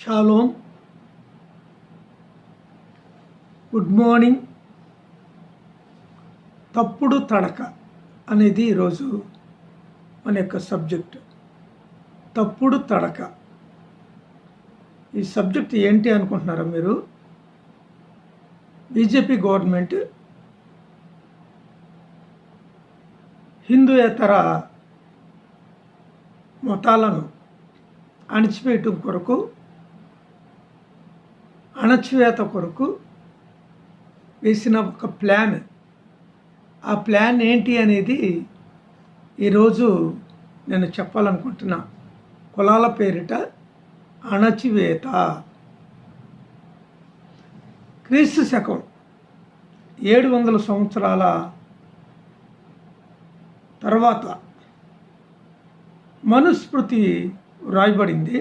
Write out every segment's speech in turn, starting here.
Shalom good morning తప్పుడు తడక అనేది ఈరోజు మన యొక్క సబ్జెక్ట్ తప్పుడు తడక. ఈ సబ్జెక్ట్ ఏంటి అనుకుంటున్నారా మీరు? బీజేపీ గవర్నమెంట్ హిందూయేతర మతాలను అణిచివేయటం కొరకు అణచివేత కొరకు వేసిన ఒక ప్లాన్. ఆ ప్లాన్ ఏంటి అనేది ఈరోజు నేను చెప్పాలనుకుంటున్నా. కులాల పేరిట అణచివేత. క్రీస్తు శకం ఏడు వందల సంవత్సరాల తర్వాత మనుస్మృతి వ్రాయబడింది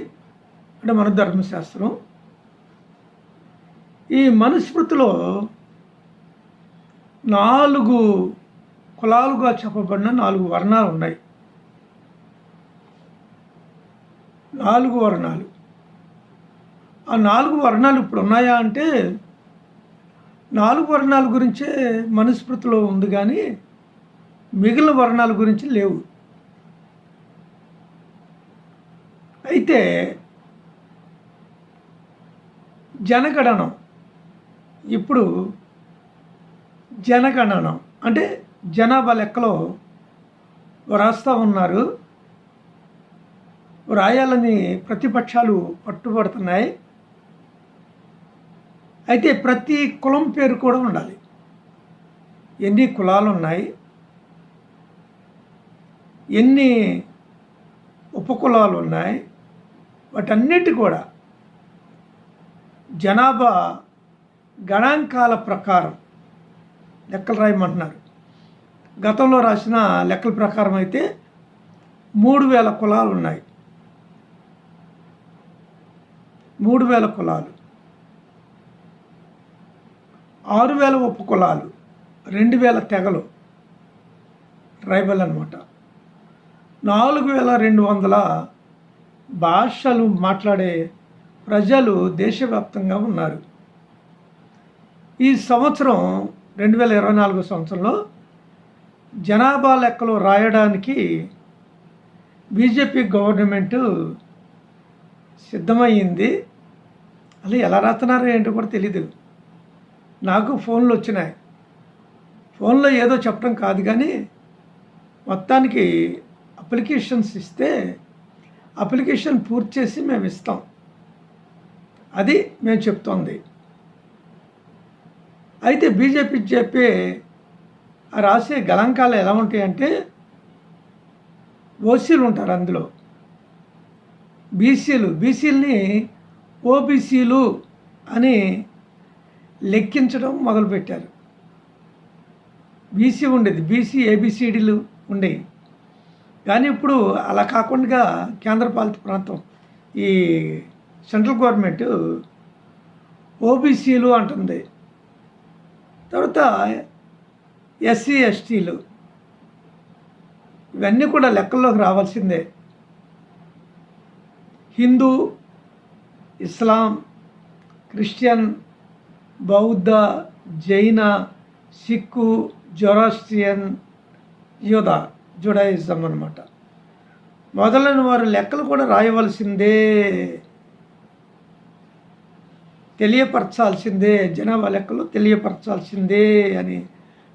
అంటే మన ధర్మశాస్త్రం ఈ మనుస్మృతిలో నాలుగు కులాలుగా చెప్పబడిన నాలుగు వర్ణాలు ఉన్నాయి. నాలుగు వర్ణాలు. ఆ నాలుగు వర్ణాలు ఇప్పుడు ఉన్నాయా అంటే నాలుగు వర్ణాల గురించే మనుస్మృతిలో ఉంది కానీ మిగిలిన వర్ణాల గురించి లేవు. అయితే జనగణనం ఇప్పుడు జనగణనం అంటే జనాభా లెక్కలో వ్రాస్తూ ఉన్నారు. రాయాలని ప్రతిపక్షాలు పట్టుబడుతున్నాయి. అయితే ప్రతి కులం పేరు కూడా ఉండాలి. ఎన్ని కులాలు ఉన్నాయి ఎన్ని ఉపకులాలు ఉన్నాయి వాటన్నిటి కూడా జనాభా గణాంకాల ప్రకారం లెక్కలు రాయమంటున్నారు. గతంలో రాసిన లెక్కల ప్రకారం అయితే మూడు వేల కులాలు ఉన్నాయి. మూడు వేల కులాలు. ఆరు వేల ఉపకులాలు రెండు వేల తెగలు. ట్రైబల్ అనమాట నాలుగు వేల రెండు వందల భాషలు మాట్లాడే ప్రజలు దేశవ్యాప్తంగా ఉన్నారు. ఈ సంవత్సరం రెండు వేల ఇరవై నాలుగు సంవత్సరంలో జనాభా లెక్కలు రాయడానికి బీజేపీ గవర్నమెంట్ సిద్ధమయ్యింది. అది ఎలా రాస్తున్నారో ఏంటో కూడా తెలీదు. నాకు ఫోన్లు వచ్చినాయి. ఫోన్లో ఏదో చెప్పడం కాదు కానీ మొత్తానికి అప్లికేషన్స్ ఇస్తే అప్లికేషన్ పూర్తి చేసి మేము ఇస్తాం. అది మేము చెప్తోంది. అయితే బీజేపీ చెప్పే ఆ రాసే గణాంకాలు ఎలా ఉంటాయంటే ఓసీలు ఉంటారు అందులో. బీసీలు బీసీలని ఓబీసీలు అని లెక్కించడం మొదలుపెట్టారు. బీసీ ఉండేది బీసీ ఏబిసిడీలు ఉండేవి. కానీ ఇప్పుడు అలా కాకుండా కేంద్రపాలిత ప్రాంతం ఈ సెంట్రల్ గవర్నమెంట్ ఓబీసీలు అంటుంది. తర్వాత ఎస్సీ ఎస్టీలు. ఇవన్నీ కూడా లెక్కల్లోకి రావాల్సిందే. హిందూ ఇస్లాం క్రిస్టియన్ బౌద్ధ జైన సిక్కు జొరాస్ట్రియన్ యోధ జుడాయిజం అనమాట మొదలైన వారు లెక్కలు కూడా రాయవలసిందే. తెలియపరచాల్సిందే జనాభా లెక్కలు తెలియపరచాల్సిందే అని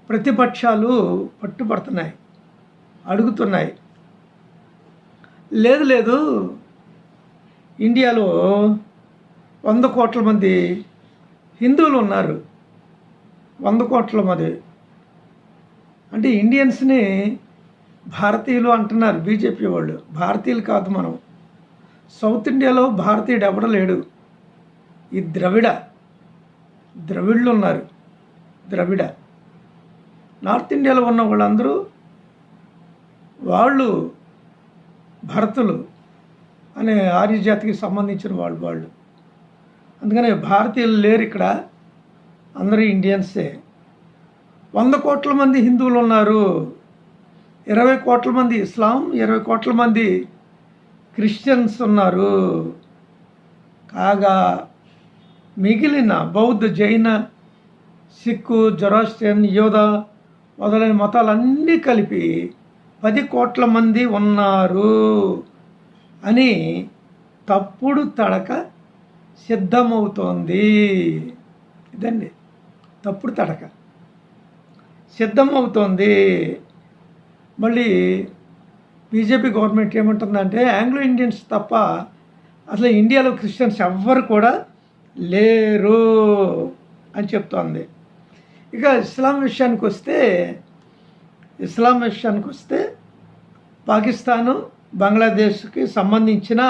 ప్రతిపక్షాలు పట్టుబడుతున్నాయి అడుగుతున్నాయి. లేదు లేదు. ఇండియాలో వంద కోట్ల మంది హిందువులు ఉన్నారు. వంద కోట్ల మంది. అంటే ఇండియన్స్ని భారతీయులు అంటున్నారు బీజేపీ వాళ్ళు. భారతీయులు కాదు మనం. సౌత్ ఇండియాలో భారతీయుడు ఎవడ లేడు. ఈ ద్రవిడ ద్రవిడులు ఉన్నారు ద్రవిడ. నార్త్ ఇండియాలో ఉన్న వాళ్ళందరూ వాళ్ళు భరతులు అనే ఆర్యజాతికి సంబంధించిన వాళ్ళు వాళ్ళు. అందుకనే భారతీయులు లేరు ఇక్కడ. అందరూ ఇండియన్సే. వంద కోట్ల మంది హిందువులు ఉన్నారు. ఇరవై కోట్ల మంది ఇస్లాం ఇరవై కోట్ల మంది క్రిస్టియన్స్ ఉన్నారు. కాగా మిగిలిన బౌద్ధ జైన సిక్కు జొరాస్ట్రియన్ యోధ మొదలైన మతాలన్నీ కలిపి పది కోట్ల మంది ఉన్నారు అని తప్పుడు తడక సిద్ధమవుతోంది. ఇదండి. తప్పుడు తడక. సిద్ధమవుతోంది. మళ్ళీ బీజేపీ గవర్నమెంట్ ఏమంటుందంటే ఆంగ్లో ఇండియన్స్ తప్ప అసలు ఇండియాలో క్రిస్టియన్స్ ఎవ్వరు కూడా లేరు అని చెప్తోంది. ఇక ఇస్లాం విషయానికి వస్తే ఇస్లాం విషయానికి వస్తే పాకిస్తాను బంగ్లాదేశ్కి సంబంధించిన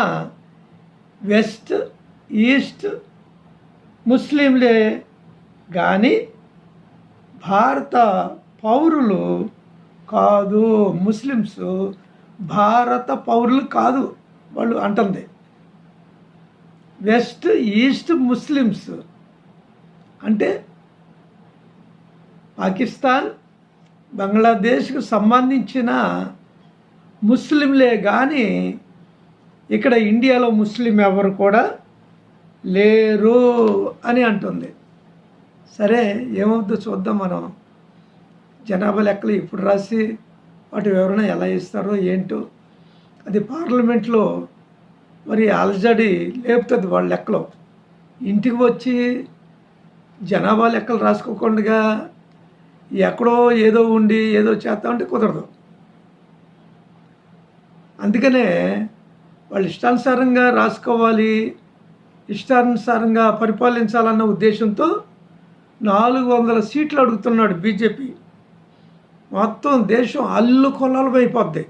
వెస్ట్ ఈస్ట్ ముస్లింలే కానీ భారత పౌరులు కాదు. ముస్లిమ్స్ భారత పౌరులు కాదు వాళ్ళు అంటుంది. West east Muslims. అంటే పాకిస్తాన్ బంగ్లాదేశ్కు సంబంధించిన ముస్లింలే కానీ ఇక్కడ ఇండియాలో ముస్లిం ఎవరు కూడా లేరు అని అంటుంది. సరే ఏమవుద్దో చూద్దాం మనం. జనాభా లెక్కలు ఇప్పుడు రాసి వాటి వివరణ ఎలా ఇస్తారో ఏంటో. అది పార్లమెంట్లో మరి అలజడి లేపుతుంది వాళ్ళ లెక్కలో. ఇంటికి వచ్చి జనాభా లెక్కలు రాసుకోకుండా ఎక్కడో ఏదో ఉండి ఏదో చేస్తా ఉంటే కుదరదు. అందుకనే వాళ్ళు ఇష్టానుసారంగా రాసుకోవాలి ఇష్టానుసారంగా పరిపాలించాలన్న ఉద్దేశంతో నాలుగు వందల సీట్లు అడుగుతున్నాడు బీజేపీ. మొత్తం దేశం అల్లు కొల్లలం అయిపోద్ది.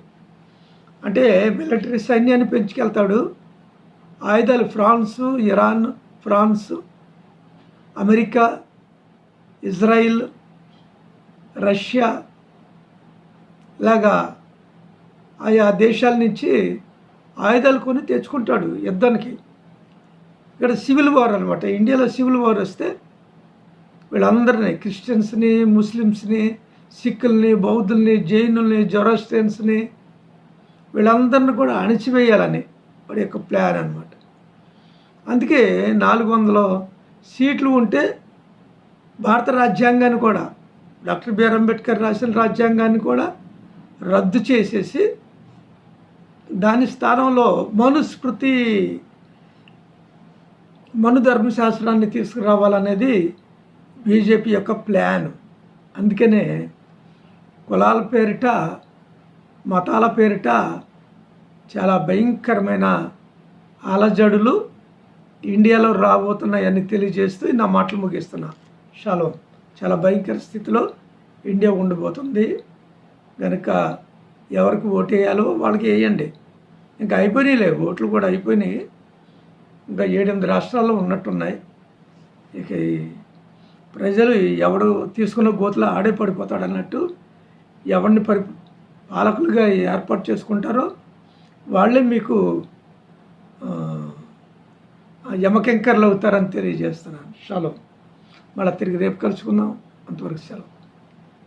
అంటే మిలిటరీ సైన్యాన్ని పెంచుకెళ్తాడు. ఆయుధాలు France Iran France America Israel Russia ఇలాగా ఆయా దేశాల నుంచి ఆయుధాలు కొని తెచ్చుకుంటాడు యుద్ధానికి. ఇక్కడ సివిల్ వార్ అనమాట ఇండియాలో సివిల్ వార్ వస్తే వీళ్ళందరినీ క్రిస్టియన్స్ని ముస్లిమ్స్ని సిక్కుల్ని బౌద్ధుల్ని జైనుల్ని జొరాస్ట్రియన్స్ని వీళ్ళందరిని కూడా అణిచివేయాలని వాడి యొక్క ప్లాన్ అనమాట అందుకే నాలుగు వందల సీట్లు ఉంటే భారత రాజ్యాంగాన్ని కూడా డాక్టర్ బిఆర్ అంబేద్కర్ రాసిన రాజ్యాంగాన్ని కూడా రద్దు చేసేసి దాని స్థానంలో మనుస్మృతి మనుధర్మశాస్త్రాన్ని తీసుకురావాలనేది బీజేపీ యొక్క ప్లాన్. అందుకనే కులాల పేరిట మతాల పేరిట చాలా భయంకరమైన అలజడులు ఇండియాలో రాబోతున్నాయని తెలియజేస్తూ నా మాటలు ముగిస్తున్నా. షాలో చాలా భయంకర స్థితిలో ఇండియా ఉండిపోతుంది కనుక ఎవరికి ఓటు వేయాలో వాళ్ళకి వేయండి. ఇంకా అయిపోయినాయిలే ఓట్లు కూడా అయిపోయినాయి. ఇంకా ఏడెనిమిది రాష్ట్రాల్లో ఉన్నట్టున్నాయి. ఇక ఈ ప్రజలు ఎవడు తీసుకున్న గోతులో ఆడే పడిపోతాడు అన్నట్టు ఎవరిని పరి పాలకులుగా ఏర్పాటు చేసుకుంటారో వాళ్ళే మీకు యమకెంకర్లు అవుతారని తెలియజేస్తున్నాను. సెలవు మళ్ళీ తిరిగి రేపు కలుసుకుందాం. అంతవరకు సెలవు.